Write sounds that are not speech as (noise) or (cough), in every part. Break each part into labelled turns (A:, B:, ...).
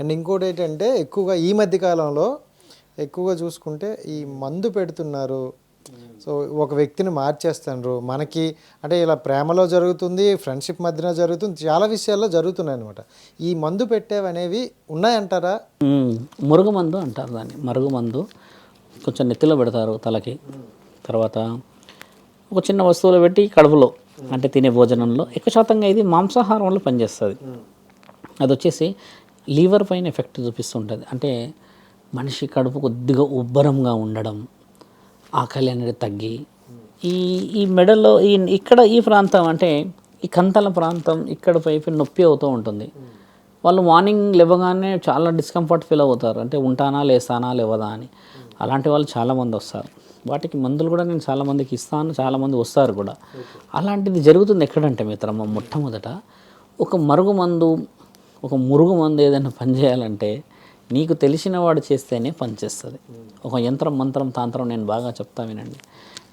A: And ఇంకోటి ఏంటంటే ఎక్కువగా ఈ మధ్య కాలంలో ఎక్కువగా చూసుకుంటే ఈ మందు పెడుతున్నారు. సో ఒక వ్యక్తిని మార్చేస్తున్నారు మనకి అంటే ఇలా ప్రేమలో జరుగుతుంది ఫ్రెండ్షిప్ మధ్యన జరుగుతుంది చాలా విషయాల్లో జరుగుతున్నాయి అనమాట ఈ మందు పెట్టేవనేవి ఉన్నాయంటారా?
B: మ్మ్. మురుగు మందు అంటారు దాన్ని. మరుగు మందు కొంచెం నెత్తిలో పెడతారు తలకి. తర్వాత ఒక చిన్న వస్తువులో పెట్టి కడుపులో అంటే తినే భోజనంలో ఎక్కువ శాతంగా ఇది మాంసాహారంలో పనిచేస్తుంది. అది వచ్చేసి లీవర్ పైన ఎఫెక్ట్ చూపిస్తుంటుంది. అంటే మనిషి కడుపు కొద్దిగా ఉబ్బరంగా ఉండడం ఆకలి అనేది తగ్గి ఈ ఈ మెడలో ఈ ఇక్కడ ఈ ప్రాంతం అంటే ఈ కంతల ప్రాంతం ఇక్కడ పైపు నొప్పి అవుతూ ఉంటుంది. వాళ్ళు మార్నింగ్ లేవగానే చాలా డిస్కంఫర్ట్ ఫీల్ అవుతారు. అంటే ఉంటానా లేస్తానా లేవదా అని. అలాంటి వాళ్ళు చాలామంది వస్తారు. వాటికి మందులు కూడా నేను చాలామందికి ఇస్తాను చాలామంది వస్తారు కూడా. అలాంటిది జరుగుతుంది ఎక్కడంటే మిత్రమ్మ మొట్టమొదట ఒక మరుగు మందు ఒక మురుగు మందు ఏదైనా పనిచేయాలంటే నీకు తెలిసిన వాడు చేస్తేనే పనిచేస్తుంది ఒక యంత్రం మంత్రం తాంత్రం నేను బాగా చెప్తా వినండి.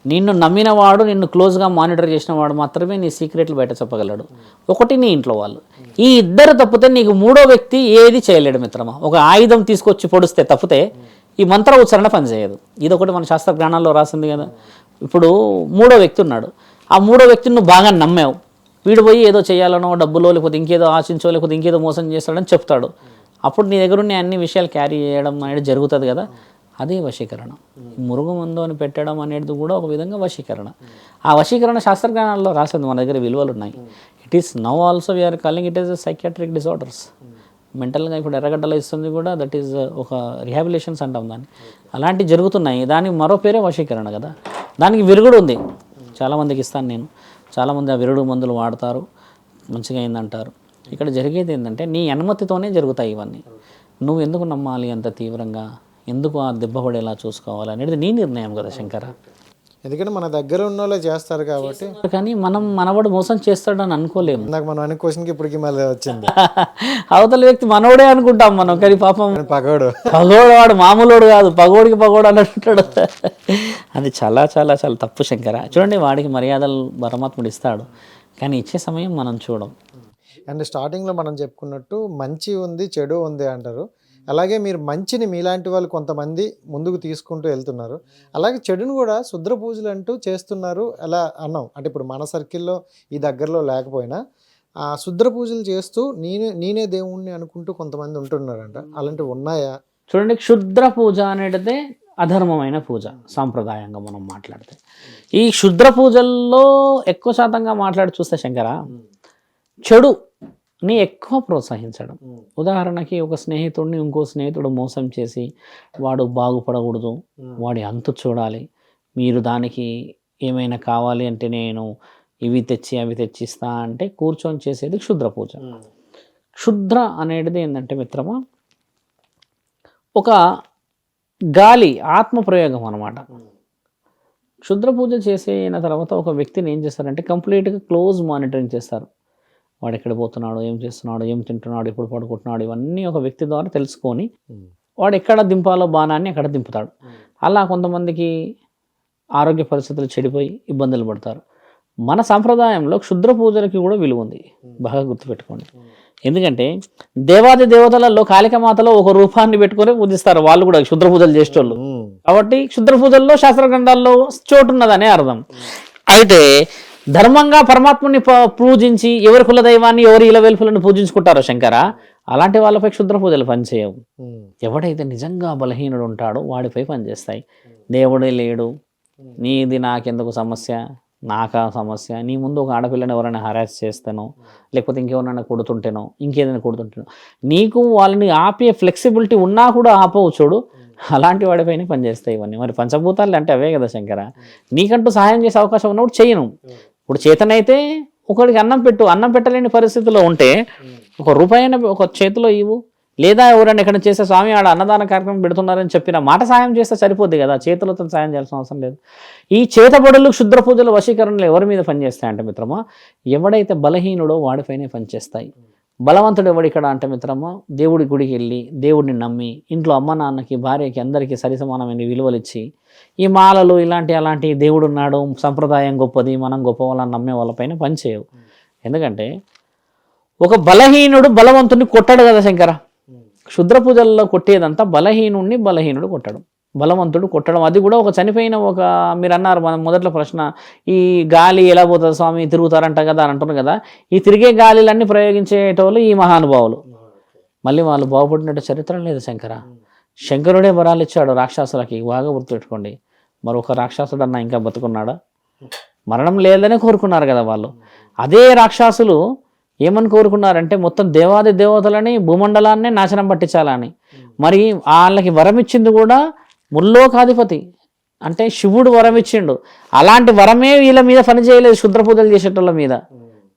B: నిన్ను నమ్మిన వాడు నిన్ను క్లోజ్గా మానిటర్ చేసిన వాడు మాత్రమే నీ సీక్రెట్లు బయట చెప్పగలడు. ఒకటి నీ ఇంట్లో వాళ్ళు. ఈ ఇద్దరు తప్పితే నీకు మూడో వ్యక్తి ఏది చేయలేడు మిత్రమా? ఒక ఆయుధం తీసుకొచ్చి పొడిస్తే తప్పితే ఈ మంత్ర ఉచ్చారణ పనిచేయదు ఇది ఒకటి మన శాస్త్ర జ్ఞానాల్లో రాసింది కదా. ఇప్పుడు మూడో వ్యక్తి ఉన్నాడు. ఆ మూడో వ్యక్తిని నువ్వు బాగా నమ్మావు. వీడు పోయి ఏదో చేయాలనో డబ్బులో లేకపోతే ఇంకేదో ఆశించో లేకపోతే ఇంకేదో మోసం చేస్తాడని చెప్తాడు. అప్పుడు నీ దగ్గర ఉన్న అన్ని విషయాలు క్యారీ చేయడం అనేది జరుగుతుంది కదా. అదే వశీకరణ. మురుగు మందు అని పెట్టడం అనేది కూడా ఒక విధంగా వశీకరణ. ఆ వశీకరణ శాస్త్రజ్ఞానాల్లో రాసింది మన దగ్గర విలువలు ఉన్నాయి. It is now also we are calling it is psychiatric disorders మెంటల్గా ఇప్పుడు ఎర్రగడ్డలో ఇస్తుంది కూడా దట్ ఈస్ uh, ఒక రిహాబిలేషన్స్ అంటాం దాన్ని. అలాంటివి జరుగుతున్నాయి. దానికి మరో పేరే వశీకరణ కదా. దానికి విరుగుడు ఉంది. చాలామందికి ఇస్తాను నేను. చాలామంది ఆ విరుడు మందులు వాడతారు మంచిగా అయిందంటారు. ఇక్కడ జరిగేది ఏంటంటే నీ అనుమతితోనే జరుగుతాయి ఇవన్నీ. నువ్వు ఎందుకు నమ్మాలి అంత తీవ్రంగా? ఎందుకు ఆ దెబ్బ పడేలా చూసుకోవాలి? అనేది నీ నిర్ణయం కదా శంకర.
A: ఎందుకంటే మన దగ్గర ఉన్న వాళ్ళే చేస్తారు కాబట్టి.
B: కానీ మనం మనవాడు మోసం చేస్తాడని అనుకోలేము.
A: నాకు మనం అనే క్వశ్చన్కి ఇప్పటికి మళ్ళీ వచ్చింది. (laughs)
B: అవతల వ్యక్తి మనోడే అనుకుంటాం మనం కానీ పాపం
A: పగోడు
B: పగోడు. వాడు మామూలోడు కాదు పగోడికి పగోడు అన్నట్టుంటాడు. అది చాలా చాలా చాలా తప్పు శంకర. చూడండి వాడికి మర్యాదలు పరమాత్ముడు ఇస్తాడు కానీ ఇచ్చే సమయం మనం చూడం.
A: అండ్ స్టార్టింగ్లో మనం చెప్పుకున్నట్టు మంచి ఉంది చెడు ఉంది అంటారు. అలాగే మీరు మంచిని మీలాంటి వాళ్ళు కొంతమంది ముందుకు తీసుకుంటూ వెళ్తున్నారు. అలాగే చెడును కూడా శుద్ర పూజలు అంటూ చేస్తున్నారు అలా అన్నాం. అంటే ఇప్పుడు మన సర్కిల్లో ఈ దగ్గరలో లేకపోయినా ఆ శుద్ర పూజలు చేస్తూ నేనే నేనే దేవుణ్ణి అనుకుంటూ కొంతమంది ఉంటున్నారంట. అలాంటివి ఉన్నాయా?
B: చూడండి క్షుద్ర పూజ అనేటిదే అధర్మమైన పూజ సాంప్రదాయంగా మనం మాట్లాడితే. ఈ క్షుద్ర పూజల్లో ఎక్కువ శాతంగా మాట్లాడి చూస్తే శంకర చెడుని ఎక్కువ ప్రోత్సహించడం. ఉదాహరణకి ఒక స్నేహితుడిని ఇంకో స్నేహితుడు మోసం చేసి వాడు బాగుపడకూడదు వాడి అంతు చూడాలి మీరు దానికి ఏమైనా కావాలి అంటే నేను ఇవి తెచ్చి అవి తెచ్చిస్తా అంటే కూర్చొని చేసేది క్షుద్ర పూజ. క్షుద్ర అనేది ఏంటంటే మిత్రమా ఒక గాలి ఆత్మ ప్రయోగం అనమాట క్షుద్ర పూజ చేసిన తర్వాత ఒక వ్యక్తిని ఏం చేస్తారంటే కంప్లీట్గా క్లోజ్ మానిటరింగ్ చేస్తారు. వాడు ఎక్కడ పోతున్నాడు ఏం చేస్తున్నాడు ఏం తింటున్నాడు ఎప్పుడు పడుకుంటున్నాడు ఇవన్నీ ఒక వ్యక్తి ద్వారా తెలుసుకొని వాడు ఎక్కడ దింపాలో బాణాన్ని అక్కడ దింపుతాడు. అలా కొంతమందికి ఆరోగ్య పరిస్థితులు చెడిపోయి ఇబ్బందులు పడతారు. మన సాంప్రదాయంలో క్షుద్ర పూజలకి కూడా విలువ ఉంది. బాగా గుర్తుపెట్టుకోండి. ఎందుకంటే దేవాది దేవతలలో కాళికమాతలో ఒక రూపాన్ని పెట్టుకొని పూజిస్తారు. వాళ్ళు కూడా క్షుద్ర పూజలు చేసేటోళ్ళు. కాబట్టి క్షుద్ర పూజల్లో శాస్త్ర గ్రంథాల్లో చోటు ఉన్నదనే అర్థం. అయితే ధర్మంగా పరమాత్ముని పూజించి ఎవరి కుల దైవాన్ని ఎవరి ఇల వెలుపులను పూజించుకుంటారో శంకర? అలాంటి వాళ్ళపై క్షుద్ర పూజలు పనిచేయవు. ఎవడైతే నిజంగా బలహీనుడు ఉంటాడో వాడిపై పనిచేస్తాయి. దేవుడే లేడు నీది నాకెందుకు సమస్య? నాకా సమస్య? నీ ముందు ఒక ఆడపిల్లని ఎవరైనా హరాస్ చేస్తానో లేకపోతే ఇంకెవరైనా కొడుతుంటేనో ఇంకేదైనా కొడుతుంటేనో నీకు వాళ్ళని ఆపే ఫ్లెక్సిబిలిటీ ఉన్నా కూడా ఆపవు చూడు. అలాంటి వాడిపైన పనిచేస్తాయి ఇవన్నీ. మరి పంచభూతాలు అంటే అవే కదా శంకర. నీకంటూ సహాయం చేసే అవకాశం ఉన్నప్పుడు చేయను. ఇప్పుడు చేతనైతే ఒకరికి అన్నం పెట్టు అన్నం పెట్టలేని పరిస్థితిలో ఉంటే ఒక రూపాయి ఒక చేతిలో ఇవ్వు. లేదా ఎవరైనా ఇక్కడ చేసే స్వామి ఆడ అన్నదాన కార్యక్రమం పెడుతున్నారని చెప్పిన మాట సాయం చేస్తే సరిపోద్ది కదా చేతులతో సాయం చేయాల్సిన అవసరం లేదు. ఈ చేతబడులు క్షుద్ర పూజలు వశీకరణలు ఎవరి మీద పనిచేస్తాయంటే మిత్రమా ఎవడైతే బలహీనుడో వాడిపైనే పనిచేస్తాయి. బలవంతుడు ఎవడు ఇక్కడ అంటే మిత్రమా? దేవుడి గుడికి వెళ్ళి దేవుడిని నమ్మి ఇంట్లో అమ్మ నాన్నకి భార్యకి అందరికీ సరిసమానమైన విలువలు ఇచ్చి ఈ మాలలు ఇలాంటి అలాంటి దేవుడు ఉన్నాడు సంప్రదాయం గొప్పది మనం గొప్ప వాళ్ళని నమ్మే వాళ్ళపైన పనిచేయవు ఎందుకంటే ఒక బలహీనుడు బలవంతుని కొట్టాడు కదా శంకర? క్షుద్ర పూజల్లో కొట్టేదంతా బలహీనుణ్ణి బలహీనుడు కొట్టడం. బలవంతుడు కొట్టడం. అది కూడా ఒక చనిపోయిన ఒక మీరు అన్నారు మన మొదట్లో ప్రశ్న ఈ గాలి ఎలా పోతుంది స్వామి తిరుగుతారంట కదా అని అంటున్నారు కదా. ఈ తిరిగే గాలిలన్నీ ప్రయోగించేటోళ్ళు ఈ మహానుభావులు. మళ్ళీ వాళ్ళు బాగుపడినట్టు చరిత్ర లేదు శంకర. శంకరుడే వరాలు ఇచ్చాడు రాక్షసులకి బాగా గుర్తుపెట్టుకోండి. మరొక రాక్షసుడు అన్న ఇంకా బతుకున్నాడా? మరణం లేదనే కోరుకున్నారు కదా వాళ్ళు. అదే రాక్షసులు ఏమని కోరుకున్నారంటే మొత్తం దేవాది దేవతలని భూమండలాన్నే నాశనం పట్టించాలని. మరి వాళ్ళకి వరం ఇచ్చింది కూడా ముల్లోకాధిపతి. అంటే శివుడు వరం ఇచ్చిండు. అలాంటి వరమే వీళ్ళ మీద పని చేయలేదు శుద్ర పూజలు చేసేటోళ్ళ మీద.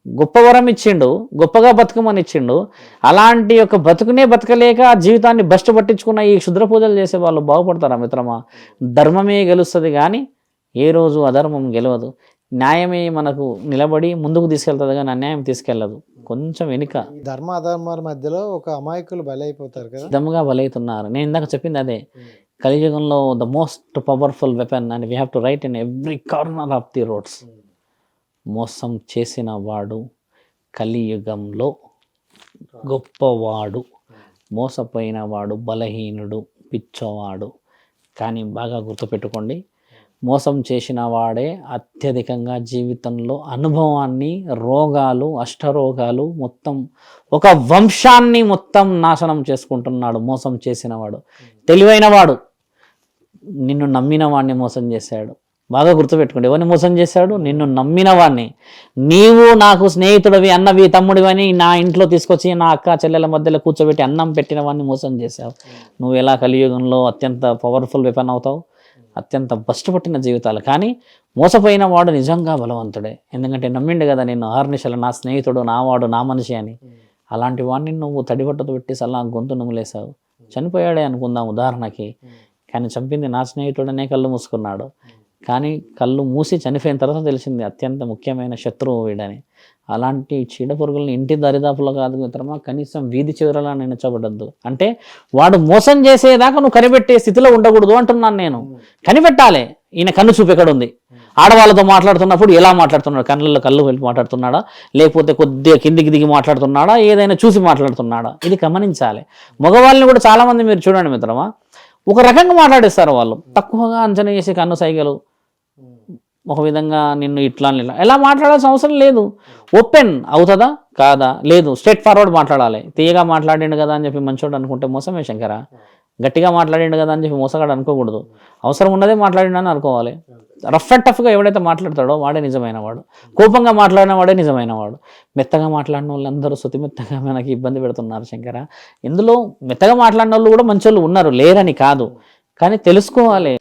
B: గొప్ప వరం ఇచ్చిండు గొప్పగా బతుకమని ఇచ్చిండు. అలాంటి యొక్క బతుకునే బతకలేక ఆ జీవితాన్ని బస్ట్ పట్టించుకున్న ఈ క్షుద్ర పూజలు చేసే వాళ్ళు బాగుపడతారా మిత్రమా? ధర్మమే గెలుస్తుంది కానీ ఏ రోజు అధర్మం గెలవదు. న్యాయమే మనకు నిలబడి ముందుకు తీసుకెళ్తుంది కానీ అన్యాయం తీసుకెళ్ళదు కొంచెం వెనుక.
A: ధర్మ అధర్మాల మధ్యలో ఒక అమాయకులు బలైపోతారు కదా.
B: సిద్ధంగా బలవుతున్నారు నేను ఇందాక చెప్పింది అదే. కలియుగంలో the most powerful weapon and we have to write in every corner of the roads మోసం చేసిన వాడు కలియుగంలో గొప్పవాడు. మోసపోయిన వాడు బలహీనుడు పిచ్చోవాడు. కానీ బాగా గుర్తుపెట్టుకోండి మోసం చేసిన వాడే అత్యధికంగా జీవితంలో అనుభవాన్ని రోగాలు అష్టరోగాలు మొత్తం ఒక వంశాన్ని మొత్తం నాశనం చేసుకుంటున్నాడు మోసం చేసిన వాడు. తెలివైన వాడు. నిన్ను నమ్మిన వాడిని మోసం చేశాడు. బాగా గుర్తుపెట్టుకోండి ఎవరిని మోసం చేశాడు? నిన్ను నమ్మిన వాడిని నీవు నాకు స్నేహితుడివి అన్నవి తమ్ముడివని నా ఇంట్లో తీసుకొచ్చి నా అక్క చెల్లెల మధ్యలో కూర్చోబెట్టి అన్నం పెట్టిన వాడిని మోసం చేశావు. నువ్వు ఎలా కలియుగంలో అత్యంత పవర్ఫుల్ వెపన్ అవుతావు? అత్యంత బష్టపట్టిన జీవితాలు. కానీ మోసపోయిన వాడు నిజంగా బలవంతుడే. ఎందుకంటే నమ్మిండు కదా నేను ఆహర్నిశలు నా స్నేహితుడు నా వాడు నా మనిషి అని. అలాంటి వాడిని నువ్వు తడిబట్టతో పెట్టి సలా గొంతు నువ్వులేసావు చనిపోయాడే అనుకుందాం ఉదాహరణకి. కానీ చంపింది నా స్నేహితుడనే కళ్ళు మూసుకున్నాడు. కానీ కళ్ళు మూసి చనిపోయిన తర్వాత తెలిసింది అత్యంత ముఖ్యమైన శత్రువు వీడని. అలాంటి చీడ పురుగులను ఇంటి దరిదాపులో కాదు మిత్రమా కనీసం వీధి చివరలా నిలచబడద్దు అంటే వాడు మోసం చేసేదాకా నువ్వు కనిపెట్టే స్థితిలో ఉండకూడదు అంటున్నాను నేను. కనిపెట్టాలి. ఈయన కన్ను చూపు ఎక్కడ ఉంది ఆడవాళ్ళతో మాట్లాడుతున్నప్పుడు ఎలా మాట్లాడుతున్నాడు? కళ్ళల్లో కళ్ళు వెళ్ళి మాట్లాడుతున్నాడా? లేకపోతే కొద్దిగా కిందికి దిగి మాట్లాడుతున్నాడా? ఏదైనా చూసి మాట్లాడుతున్నాడా? ఇది గమనించాలి. మగవాళ్ళని కూడా చాలామంది మీరు చూడండి మిత్రమా ఒక రకంగా మాట్లాడేస్తారు వాళ్ళు. తక్కువగా అంచనా చేసే కన్ను సైగలు. ఒక విధంగా నిన్ను ఇట్లా అని ఇలా. ఎలా మాట్లాడాల్సిన అవసరం లేదు. ఓపెన్ అవుతుందా? కాదా? లేదు. స్ట్రైట్ ఫార్వర్డ్ మాట్లాడాలి. తీయగా మాట్లాడిండు కదా అని చెప్పి మంచోడు అనుకుంటే మోసమే శంకరా. గట్టిగా మాట్లాడిండు కదా అని చెప్పి మోసగాడు అనుకోకూడదు. అవసరం ఉన్నదే మాట్లాడిండు అని అనుకోవాలి. రఫ్ అండ్ టఫ్గా ఎవడైతే మాట్లాడతాడో వాడే నిజమైన వాడు. కోపంగా మాట్లాడిన వాడే నిజమైన వాడు. మెత్తగా మాట్లాడిన వాళ్ళందరూ శృతి మెత్తగా మనకి ఇబ్బంది పెడుతున్నారు శంకర. ఇందులో మెత్తగా మాట్లాడిన వాళ్ళు కూడా మంచోళ్ళు ఉన్నారు లేరని కాదు. కానీ తెలుసుకోవాలి.